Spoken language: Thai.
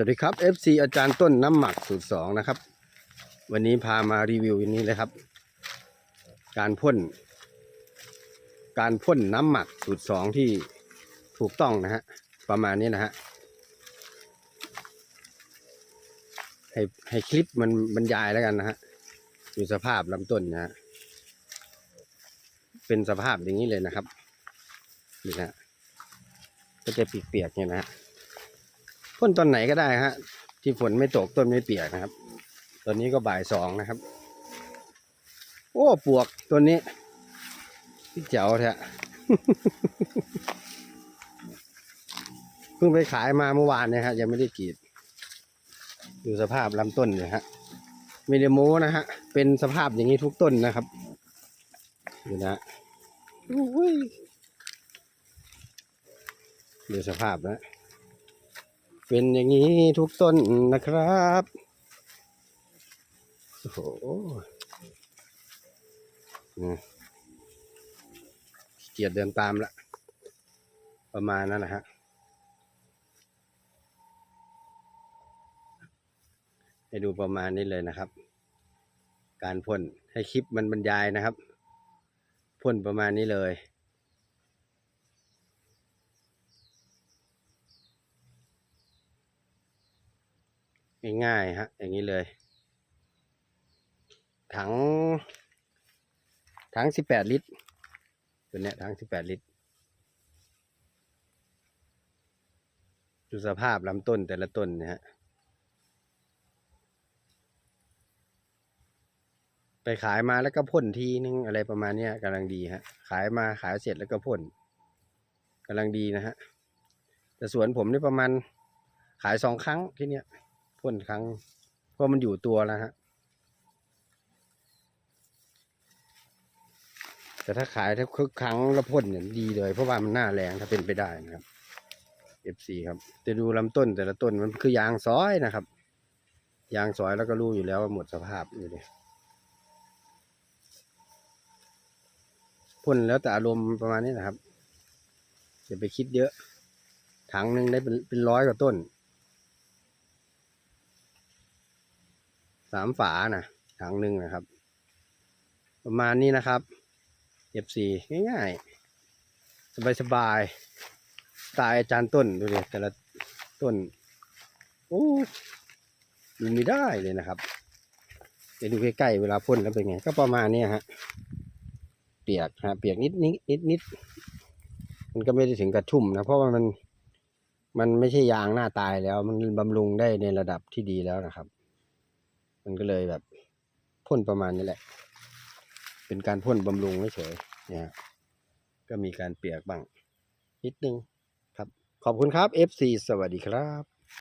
สวัสดีครับ FC อาจารย์ต้นน้ำหมักสูตรสองนะครับ วันนี้พามารีวิวอันนี้เลยครับ การพ่น การพ่นน้ำหมักสูตรสองที่ถูกต้องนะฮะประมาณนี้นะฮะให้ให้คลิปมันบรรยายแล้วกันนะฮะดูสภาพลำต้นนะฮะเป็นสภาพอย่างนี้เลยนะครับนี่นะฮะก็จะเปียกๆเนี่ยนะฮะ พ่นตอนไหนก็ได้ฮะ ที่ฝนไม่ตกต้นไม่เปียกนะครับ ตอนนี้ก็บ่ายสองนะครับ โอ้ปวกตัวนี้พี่เจ๋วแท้เพิ่งไปขายมาเมื่อวานเนี่ยฮะยังไม่ได้กรีด ดูสภาพลำต้นเนี่ยฮะไม่ได้โม้นะฮะ เป็นสภาพอย่างนี้ทุกต้นนะครับดูนะอุ้ยดูสภาพนะ เป็นอย่างนี้ทุกต้นนะครับโอ้โหเกียจเดินตามละ ประมาณนั้นนะฮะให้ดูประมาณนี้เลยนะครับ การพ่นให้คลิปมันบรรยายนะครับพ่นประมาณนี้เลย ง่ายๆฮะ อย่างนี้เลย ถัง ถังสิบแปดลิตร ตัวเนี้ยถังสิบแปดลิตร ดูสภาพลำต้นแต่ละต้นนะฮะ ไปขายมาแล้วก็พ่นทีนึงอะไรประมาณเนี้ยกำลังดีฮะ ขายมาขายเสร็จแล้วก็พ่นกำลังดีนะฮะ แต่สวนผมนี่ประมาณขายสองครั้งที่เนี้ย พ่นครั้ง เพราะมันอยู่ตัวแล้วฮะ แต่ถ้าขายถ้าคึกครั้งแล้วพ่นเนี่ยดีเลย เพราะว่ามันหน้าแรงถ้าเป็นไปได้นะครับ FC ครับจะดูลำต้นแต่ละต้นมันคือยางซอยนะครับ ยางซอยแล้วก็รู้อยู่แล้วว่าหมดสภาพอยู่เลยพ่นแล้วแต่อารมณ์ประมาณนี้นะครับอย่าไปคิดเยอะถังหนึ่งได้เป็นเป็นร้อยกว่าต้น สามฝานะถังหนึ่งนะครับ ประมาณนี้นะครับเอฟซีง่ายๆ สบายๆสไตล์อาจารย์ต้นดูดิแต่ละต้น โอ้ดูไม่ได้เลยนะครับเดี๋ยวดูใกล้ๆเวลาพ่นแล้วเป็นไง ก็ประมาณนี้ฮะ เปียกฮะ เปียกนิดนิดนิดนิดมันก็ไม่ได้ถึงกระชุ่มนะ เพราะว่ามัน มันไม่ใช่ยางหน้าตายแล้ว มันบำรุงได้ในระดับที่ดีแล้วนะครับ มันก็เลยแบบพ่นประมาณนี้แหละ เป็นการพ่นบำรุงเฉยๆเนี่ยก็มีการเปียกบ้างนิดนึงครับ ขอบคุณครับ FC สวัสดีครับ